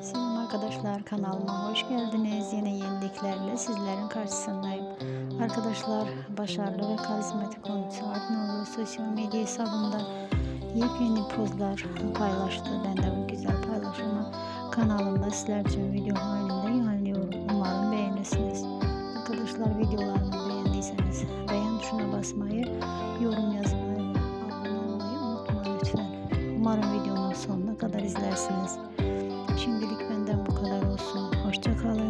Selam arkadaşlar kanalıma hoş geldiniz. Yine yeniliklerle sizlerin karşısındayım. Arkadaşlar başarılı ve karizmatik oyuncu Artnoğlu sosyal medya hesabında yepyeni pozlar paylaştı. Ben de bu güzel paylaşımı kanalımda sizler için video halinde yayınlıyorum. Umarım beğenirsiniz. Arkadaşlar videolarımı beğendiyseniz beğen tuşuna basmayı, yorum yazmayı ve abone olmayı unutmayın lütfen. Umarım videonun sonuna kadar izlersiniz. Şimdilik benden bu kadar olsun. Hoşçakalın.